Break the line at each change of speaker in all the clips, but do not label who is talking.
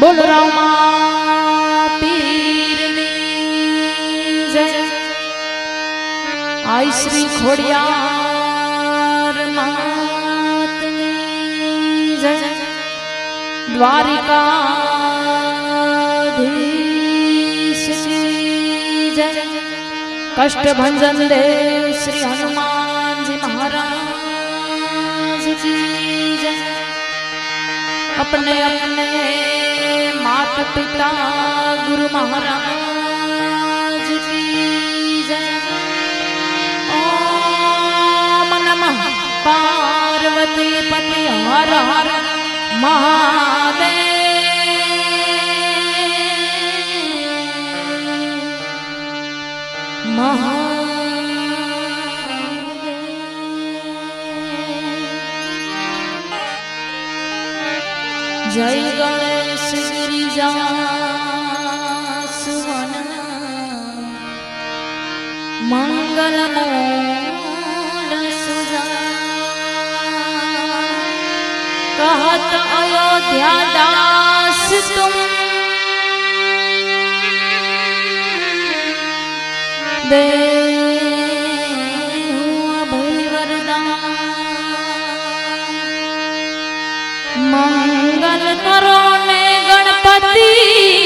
बोल। रामा पीर जय। आई श्री खोड़िया जय। द्वारिका कष्ट भंजन दे श्री हनुमान जी महाराज जी जय। अपने अपने माता पिता गुरु महाराज की जय। ओम नमः पार्वती पति हर हर महादेव। कहत अयोध्या दास तुम दे मंगल करो ने गणपति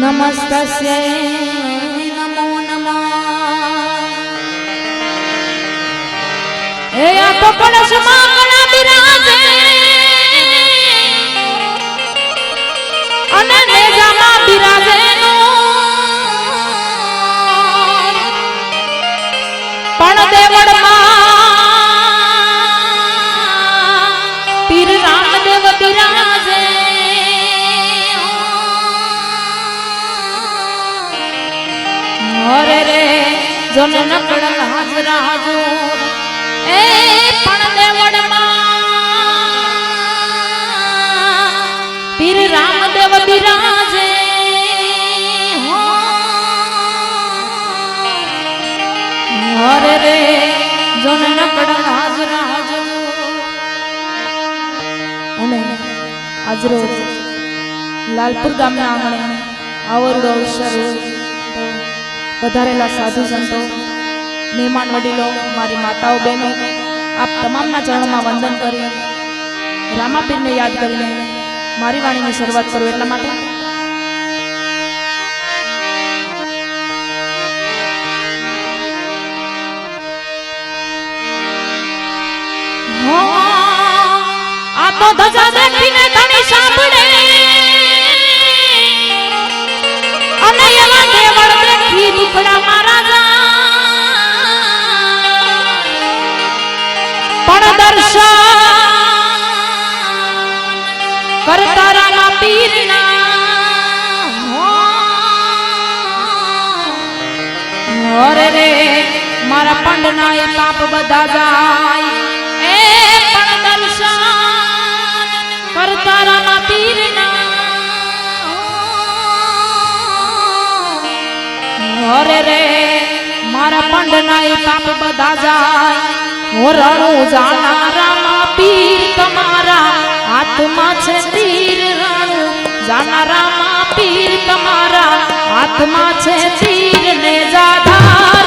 નમસ્તસ્ય નમો નમઃ એ આ તો કળશમાં કળા બિરાજે અને નેજામાં બિરાજે પણ દેવળમાં હરે રે જોન નકળ હાજરા હાજુર એ પણ દેવળમાં પીર રામદેવ બિરાજે. હરે રે જોન નકળ હાજરા હાજુર અને આજરો લાલપુર ગામના આંગણે આવરડો અવસર વધારેલા સાધુ સંતો, મહેમાન વડીલો, મારી માતાઓ, બહેનો, આપ તમામના ચરણોમાં વંદન કરી, રામાપીરને યાદ કરીને મારી વાણીની શરૂઆત કરું એટલા માટે દર્શન કરતા રામા અરે મારા પંડના એ પાપ બધા જાય. એ પણ દર્શન એ પાપ બધા જાય. હું રણું જાણા હાથમાં છે તીર રાણું. જાનારા પીર તમારા. હાથમાં છે તીર ને જાધા.